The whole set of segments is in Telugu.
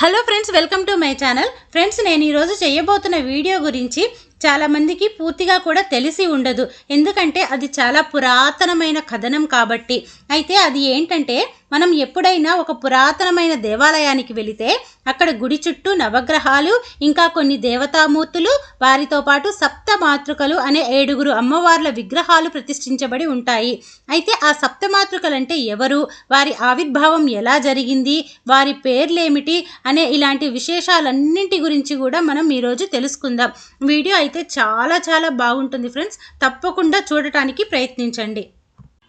Hello friends welcome to my channel friends నేను ఈరోజు చేయబోతున్న వీడియో గురించి చాలామందికి పూర్తిగా కూడా తెలిసి ఉండదు. ఎందుకంటే అది చాలా పురాతనమైన కథనం కాబట్టి. అయితే అది ఏంటంటే మనం ఎప్పుడైనా ఒక పురాతనమైన దేవాలయానికి వెళితే అక్కడ గుడి చుట్టూ నవగ్రహాలు ఇంకా కొన్ని దేవతామూర్తులు వారితో పాటు సప్త మాతృకలు అనే ఏడుగురు అమ్మవార్ల విగ్రహాలు ప్రతిష్ఠించబడి ఉంటాయి. అయితే ఆ సప్త మాతృకలు అంటే ఎవరు? వారి ఆవిర్భావం ఎలా జరిగింది? వారి పేర్లేమిటి? అనే ఇలాంటి విశేషాలన్నింటి గురించి కూడా మనం ఈరోజు తెలుసుకుందాం. వీడియో అయితే చాలా చాలా బాగుంటుంది ఫ్రెండ్స్. తప్పకుండా చూడటానికి ప్రయత్నించండి.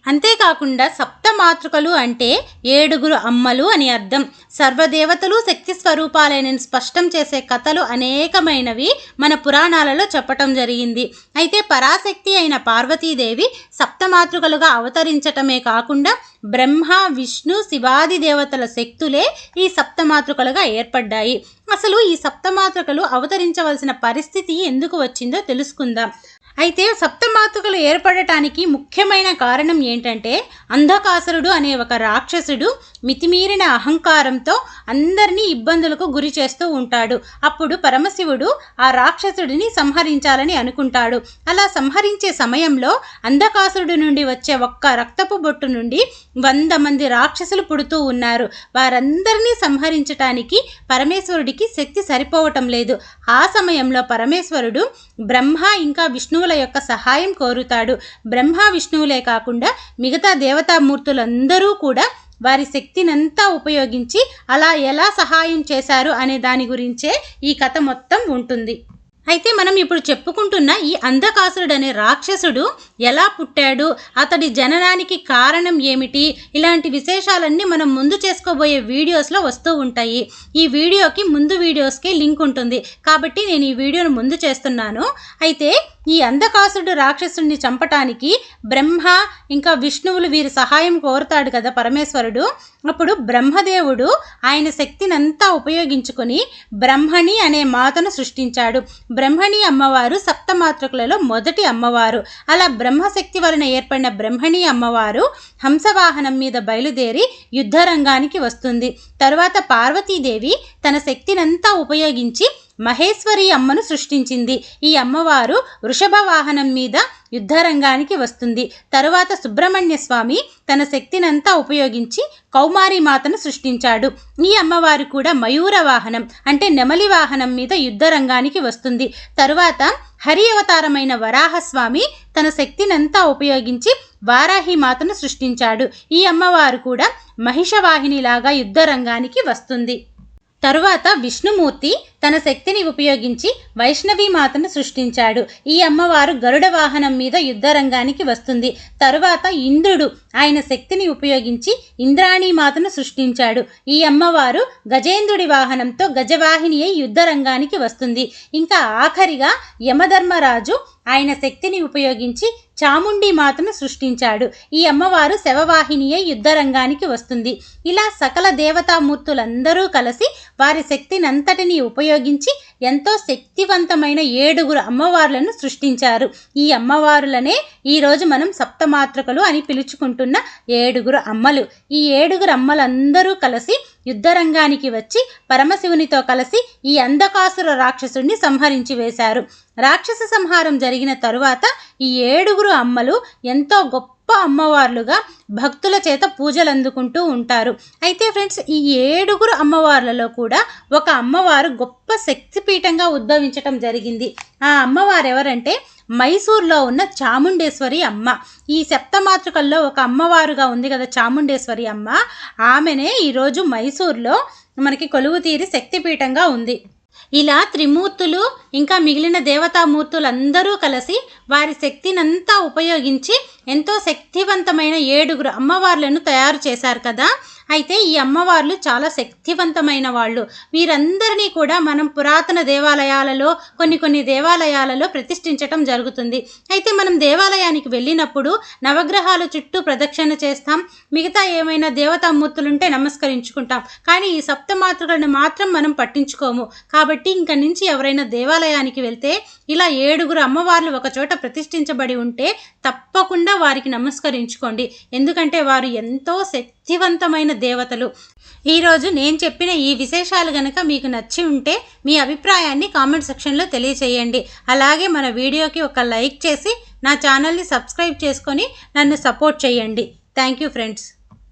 అంతేకాకుండా సప్త మాతృకలు అంటే ఏడుగురు అమ్మలు అని అర్థం. సర్వదేవతలు శక్తి స్వరూపాలైన స్పష్టం చేసే కథలు అనేకమైనవి మన పురాణాలలో చెప్పటం జరిగింది. అయితే పరాశక్తి అయిన పార్వతీదేవి సప్తమాతృకలుగా అవతరించటమే కాకుండా బ్రహ్మ విష్ణు శివాది దేవతల శక్తులే ఈ సప్తమాతృకలుగా ఏర్పడ్డాయి. అసలు ఈ సప్తమాతృకలు అవతరించవలసిన పరిస్థితి ఎందుకు వచ్చిందో తెలుసుకుందాం. అయితే సప్తమాతృకలు ఏర్పడటానికి ముఖ్యమైన కారణం ఏంటంటే అంధకాసురుడు అనే ఒక రాక్షసుడు మితిమీరిన అహంకారంతో అందరినీ ఇబ్బందులకు గురి చేస్తూ ఉంటాడు. అప్పుడు పరమశివుడు ఆ రాక్షసుడిని సంహరించాలని అనుకుంటాడు. అలా సంహరించే సమయంలో అంధకాసురుడు నుండి వచ్చే ఒక్క రక్తపు బొట్టు నుండి వంద మంది రాక్షసులు పుడుతూ ఉన్నారు. వారందరినీ సంహరించటానికి పరమేశ్వరుడికి శక్తి సరిపోవటం లేదు. ఆ సమయంలో పరమేశ్వరుడు బ్రహ్మ ఇంకా విష్ణువుల యొక్క సహాయం కోరుతాడు. బ్రహ్మ విష్ణువులే కాకుండా మిగతా దేవతామూర్తులందరూ కూడా వారి శక్తినంతా ఉపయోగించి అలా ఎలా సహాయం చేశారు అనే దాని గురించే ఈ కథ మొత్తం ఉంటుంది. అయితే మనం ఇప్పుడు చెప్పుకుంటున్న ఈ అంధకాసురుడు అనే రాక్షసుడు ఎలా పుట్టాడు అతడి జననానికి కారణం ఏమిటి ఇలాంటి విశేషాలన్నీ మనం ముందు చేసుకోబోయే వీడియోస్లో వస్తూ ఉంటాయి. ఈ వీడియోకి ముందు వీడియోస్కి లింక్ ఉంటుంది. కాబట్టి నేను ఈ వీడియోను ముందు చేస్తున్నాను. అయితే ఈ అంధకాసుడు రాక్షసుడిని చంపటానికి బ్రహ్మ ఇంకా విష్ణువులు వీరి సహాయం కోరుతాడు కదా పరమేశ్వరుడు. అప్పుడు బ్రహ్మదేవుడు ఆయన శక్తినంతా ఉపయోగించుకొని బ్రహ్మణి అనే మాతను సృష్టించాడు. బ్రహ్మణి అమ్మవారు సప్తమాతృకులలో మొదటి అమ్మవారు. అలా బ్రహ్మశక్తి వలన ఏర్పడిన బ్రహ్మణి అమ్మవారు హంసవాహనం మీద బయలుదేరి యుద్ధరంగానికి వస్తుంది. తరువాత పార్వతీదేవి తన శక్తినంతా ఉపయోగించి మహేశ్వరి అమ్మను సృష్టించింది. ఈ అమ్మవారు వృషభ వాహనం మీద యుద్ధరంగానికి వస్తుంది. తరువాత సుబ్రహ్మణ్య స్వామి తన శక్తినంతా ఉపయోగించి కౌమారి మాతను సృష్టించాడు. ఈ అమ్మవారు కూడా మయూర వాహనం అంటే నెమలి వాహనం మీద యుద్ధరంగానికి వస్తుంది. తరువాత హరి అవతారమైన వరాహస్వామి తన శక్తినంతా ఉపయోగించి వారాహి మాతను సృష్టించాడు. ఈ అమ్మవారు కూడా మహిషవాహినిలాగా యుద్ధరంగానికి వస్తుంది. తరువాత విష్ణుమూర్తి తన శక్తిని ఉపయోగించి వైష్ణవి మాతను సృష్టించాడు. ఈ అమ్మవారు గరుడ వాహనం మీద యుద్ధరంగానికి వస్తుంది. తరువాత ఇంద్రుడు ఆయన శక్తిని ఉపయోగించి ఇంద్రాణి మాతను సృష్టించాడు. ఈ అమ్మవారు గజేంద్రుడి వాహనంతో గజవాహిని అయి యుద్ధరంగానికి వస్తుంది. ఇంకా ఆఖరిగా యమధర్మరాజు ఆయన శక్తిని ఉపయోగించి చాముండి మాతను సృష్టించాడు. ఈ అమ్మవారు శవవాహినియే యుద్ధరంగానికి వస్తుంది. ఇలా సకల దేవతామూర్తులందరూ కలిసి వారి శక్తినంతటిని ఉపయోగించి ఎంతో శక్తివంతమైన ఏడుగురు అమ్మవార్లను సృష్టించారు. ఈ అమ్మవారులనే ఈరోజు మనం సప్తమాతృకలు అని పిలుచుకుంటున్న ఏడుగురు అమ్మలు. ఈ ఏడుగురు అమ్మలందరూ కలిసి యుద్ధరంగానికి వచ్చి పరమశివునితో కలిసి ఈ అంధకాసుర రాక్షసుణ్ణి సంహరించి వేశారు. రాక్షస సంహారం జరిగిన తరువాత ఈ ఏడుగురు అమ్మలు ఎంతో గొప్ప అమ్మవార్లుగా భక్తుల చేత పూజలు అందుకుంటూ ఉంటారు. అయితే ఫ్రెండ్స్ ఈ ఏడుగురు అమ్మవార్లలో కూడా ఒక అమ్మవారు గొప్ప శక్తిపీఠంగా ఉద్భవించటం జరిగింది. ఆ అమ్మవారు ఎవరంటే మైసూర్లో ఉన్న చాముండేశ్వరి అమ్మ. ఈ సప్తమాతృకల్లో ఒక అమ్మవారుగా ఉంది కదా చాముండేశ్వరి అమ్మ. ఆమెనే ఈరోజు మైసూర్లో మనకి కొలువు తీరి శక్తిపీఠంగా ఉంది. ఇలా త్రిమూర్తులు ఇంకా మిగిలిన దేవతామూర్తులందరూ కలిసి వారి శక్తినంతా ఉపయోగించి ఎంతో శక్తివంతమైన ఏడుగురు అమ్మవార్లను తయారు చేశారు కదా. అయితే ఈ అమ్మవార్లు చాలా శక్తివంతమైన వాళ్ళు. వీరందరినీ కూడా మనం పురాతన దేవాలయాలలో కొన్ని కొన్ని దేవాలయాలలో ప్రతిష్ఠించటం జరుగుతుంది. అయితే మనం దేవాలయానికి వెళ్ళినప్పుడు నవగ్రహాల చుట్టూ ప్రదక్షిణ చేస్తాం. మిగతా ఏమైనా దేవతామూర్తులుంటే నమస్కరించుకుంటాం. కానీ ఈ సప్తమాతృకలను మాత్రం మనం పట్టించుకోము. కాబట్టి ఇంక నుంచి ఎవరైనా దేవాలయానికి వెళ్తే ఇలా ఏడుగురు అమ్మవార్లు ఒకచోట ప్రతిష్ఠించబడి ఉంటే తప్పకుండా వారికి నమస్కరించుకోండి. ఎందుకంటే వారు ఎంతో శక్తివంతమైన దేవతలు. ఈరోజు నేను చెప్పిన ఈ విశేషాలు గనక మీకు నచ్చి ఉంటే మీ అభిప్రాయాన్ని కామెంట్ సెక్షన్లో తెలియచేయండి. అలాగే మన వీడియోకి ఒక లైక్ చేసి నా ఛానల్ని సబ్స్క్రైబ్ చేసుకొని నన్ను సపోర్ట్ చేయండి. Thank you friends.